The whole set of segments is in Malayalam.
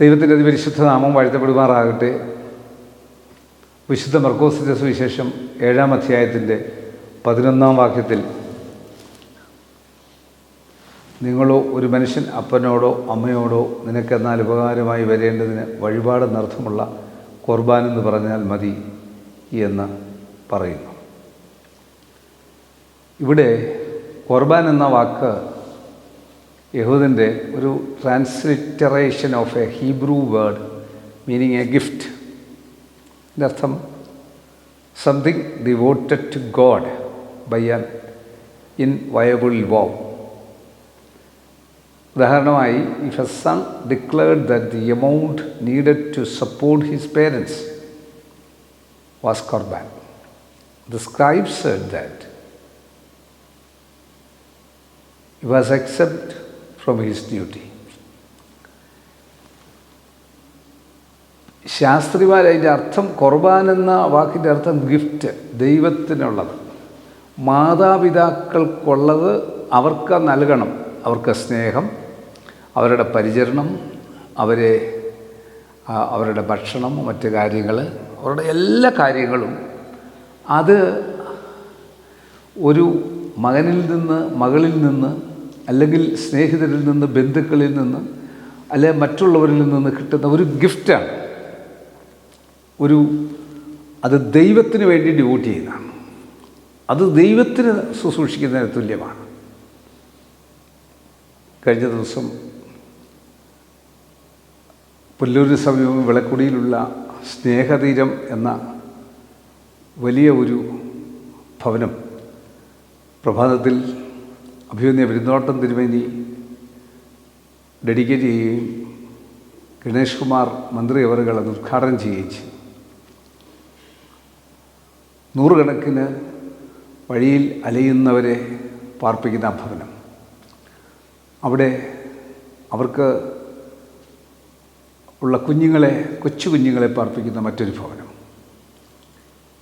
ദൈവത്തിന്റെ അതിപരിശുദ്ധ നാമം വാഴ്ത്തപ്പെടുമാറാകട്ടെ. വിശുദ്ധ മർക്കോസിന്റെ സുവിശേഷം ഏഴാം അധ്യായത്തിന്റെ പതിനൊന്നാം വാക്യത്തിൽ നിങ്ങളോ ഒരു മനുഷ്യൻ അപ്പനോടോ അമ്മയോടോ നിനക്കെന്നാൽ ഉപകാരമായി വരേണ്ടതിന് വഴിപാടെന്നർത്ഥമുള്ള കുർബാൻ എന്ന് പറഞ്ഞാൽ മതി എന്ന് പറയുന്നു. ഇവിടെ കുർബാൻ എന്ന വാക്ക് യഹൂദൻ്റെ ഒരു transliteration of a Hebrew word meaning a gift ഇതിൻ്റെ അർത്ഥം something devoted to God by an inviolable vow ഉദാഹരണമായി if a son declared that the amount needed to support his parents was corban the scribe said that he was exempt his duty ശാസ്ത്രിമാർ അതിന്റെ അർത്ഥം കുർബാൻ എന്ന വാക്കിന്റെ അർത്ഥം ഗിഫ്റ്റ് ദൈവത്തിനുള്ളത്. മാതാപിതാക്കൾക്കുള്ളത് അവർക്ക് നൽകണം. അവർക്ക് സ്നേഹം അവരുടെ പരിചരണം അവരെ അവരുടെ ഭക്ഷണം മറ്റു കാര്യങ്ങൾ അവരുടെ എല്ലാ കാര്യങ്ങളും. അത് ഒരു മകനിൽ നിന്ന് മകളിൽ നിന്ന് അല്ലെങ്കിൽ സ്നേഹിതരിൽ നിന്ന് ബന്ധുക്കളിൽ നിന്ന് അല്ലെ മറ്റുള്ളവരിൽ നിന്ന് കിട്ടുന്ന ഒരു ഗിഫ്റ്റാണ്. ഒരു അത് ദൈവത്തിന് വേണ്ടി ഡ്യൂട്ടി ചെയ്യുന്നതാണ്. അത് ദൈവത്തിന് ശുശ്രൂഷിക്കുന്നതിന് തുല്യമാണ്. കഴിഞ്ഞ ദിവസം പുല്ലൂരിന് സമീപം വിളക്കുടിയിലുള്ള സ്നേഹതീരം എന്ന വലിയ ഒരു ഭവനം പ്രഭാതത്തിൽ അഭിമന്യ വിരുന്നോട്ടം തിരുമേനി ഡെഡിക്കേറ്റ് ചെയ്യുകയും ഗണേഷ് കുമാർ മന്ത്രി അവറുകൾ അത് ഉദ്ഘാടനം ചെയ്യുകയും ചെയ്തു. നൂറുകണക്കിന് വഴിയിൽ അലയുന്നവരെ പാർപ്പിക്കുന്ന ഭവനം. അവിടെ അവർക്ക് ഉള്ള കുഞ്ഞുങ്ങളെ കൊച്ചു കുഞ്ഞുങ്ങളെ പാർപ്പിക്കുന്ന മറ്റൊരു ഭവനം.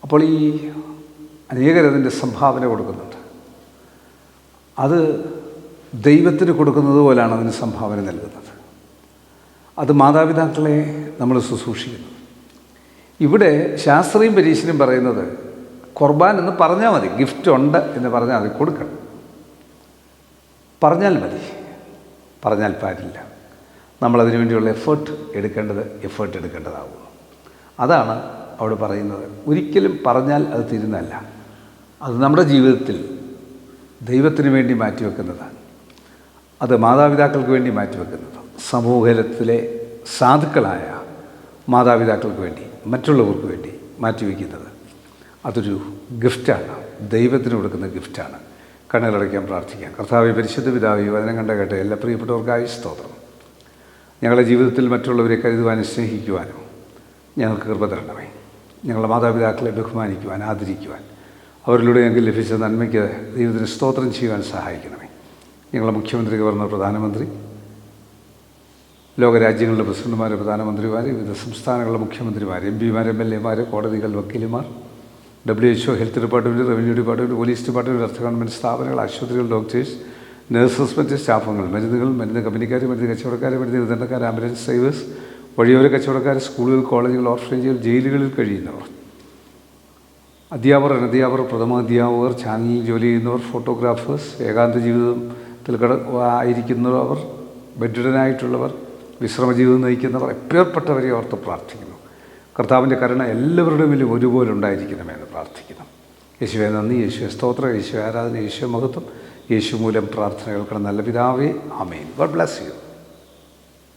അപ്പോൾ ഈ അനേകരതിന്റെ സംഭാവന കൊടുക്കുന്നുണ്ട്. അത് ദൈവത്തിന് കൊടുക്കുന്നത് പോലെയാണ് അതിന് സംഭാവന നൽകുന്നത്. അത് മാതാപിതാക്കളെ നമ്മൾ ശുശ്രൂഷിക്കുന്നു. ഇവിടെ ശാസ്ത്രീയം പരീക്ഷനും പറയുന്നത് കുർബാൻ എന്ന് പറഞ്ഞാൽ മതി. ഗിഫ്റ്റ് ഉണ്ട് എന്ന് പറഞ്ഞാൽ അത് കൊടുക്കണം. പറഞ്ഞാൽ മതി. പറഞ്ഞാൽ പാടില്ല. നമ്മളതിനു വേണ്ടിയുള്ള എഫേർട്ട് എടുക്കേണ്ടത് എഫേർട്ട് എടുക്കേണ്ടതാകുന്നു അതാണ് അവിടെ പറയുന്നത്. ഒരിക്കലും പറഞ്ഞാൽ അത് തീരുന്നതല്ല. അത് നമ്മുടെ ജീവിതത്തിൽ ദൈവത്തിന് വേണ്ടി മാറ്റിവെക്കുന്നതാണ്. അത് മാതാപിതാക്കൾക്ക് വേണ്ടി മാറ്റിവെക്കുന്നത്. സമൂഹത്തിലെ സാധുക്കളായ മാതാപിതാക്കൾക്ക് വേണ്ടി മറ്റുള്ളവർക്ക് വേണ്ടി മാറ്റിവെക്കുന്നത്. അതൊരു ഗിഫ്റ്റാണ്. ദൈവത്തിന് കൊടുക്കുന്ന ഗിഫ്റ്റാണ്. കണ്ണുകളടയ്ക്കാൻ പ്രാർത്ഥിക്കാം. കർത്താവ് പരിശുദ്ധ പിതാവ് വചനം കണ്ട കേട്ട് എല്ലാ പ്രിയപ്പെട്ടവർക്കായി സ്തോത്രം. ഞങ്ങളുടെ ജീവിതത്തിൽ മറ്റുള്ളവരെ കരുതുവാനും സ്നേഹിക്കുവാനും ഞങ്ങൾക്ക് കൃപ തരണമേ. ഞങ്ങളുടെ മാതാപിതാക്കളെ ബഹുമാനിക്കുവാൻ ആദരിക്കുവാൻ അവരിലൂടെ ഞങ്ങൾക്ക് ലഭിച്ച നന്മയ്ക്ക് ദൈവത്തിന് സ്തോത്രം ചെയ്യുവാൻ സഹായിക്കണമേ. ഞങ്ങളുടെ മുഖ്യമന്ത്രി ഗവർണർ പ്രധാനമന്ത്രി ലോകരാജ്യങ്ങളുടെ പ്രസിഡന്റുമാർ പ്രധാനമന്ത്രിമാർ വിവിധ സംസ്ഥാനങ്ങളുടെ മുഖ്യമന്ത്രിമാർ എം പിമാർ എം എൽ എമാർ കോടതികൾ വക്കീലുമാർ W H O health department revenue department police department അർത്ഥ ഗവൺമെന്റ് സ്ഥാപനങ്ങൾ ആശുപത്രികൾ ഡോക്ടേഴ്സ് നഴ്സസ് മറ്റ് സ്റ്റാഫുകൾ മരുന്നുകൾ മരുന്ന് കമ്പനിക്കാർ മരുന്ന് കച്ചവടക്കാർ മരുന്ന് വിതരണക്കാർ ആംബുലൻസ് ഡ്രൈവേഴ്സ് വഴിയോര കച്ചവടക്കാർ സ്കൂളുകൾ കോളേജുകൾ ഓർഫനേജുകൾ ജയിലുകളിൽ കഴിയുന്നവർ. അധ്യാപകർ അനധ്യാപകർ പ്രഥമാധ്യാപകർ ചാനലിൽ ജോലി ചെയ്യുന്നവർ ഫോട്ടോഗ്രാഫേഴ്സ് ഏകാന്ത ജീവിതത്തിൽ കട ആയിരിക്കുന്നവർ ബെഡ്രിഡനായിട്ടുള്ളവർ വിശ്രമജീവിതം നയിക്കുന്നവർ എപ്പേർപ്പെട്ടവരെ ഓർത്ത് പ്രാർത്ഥിക്കുന്നു. കർത്താവിന്റെ കരുണ എല്ലാവരുടെ മേലും ഒരുപോലെ ഉണ്ടായിരിക്കണമെന്ന് പ്രാർത്ഥിക്കുന്നു. യേശുവെ നന്ദി. യേശുവെ സ്തോത്രം. യേശു ആരാധന. യേശു മഹത്വം. യേശു മൂലം പ്രാർത്ഥനകൾക്ക് നല്ല പിതാവേ. ആമേൻ. God bless you.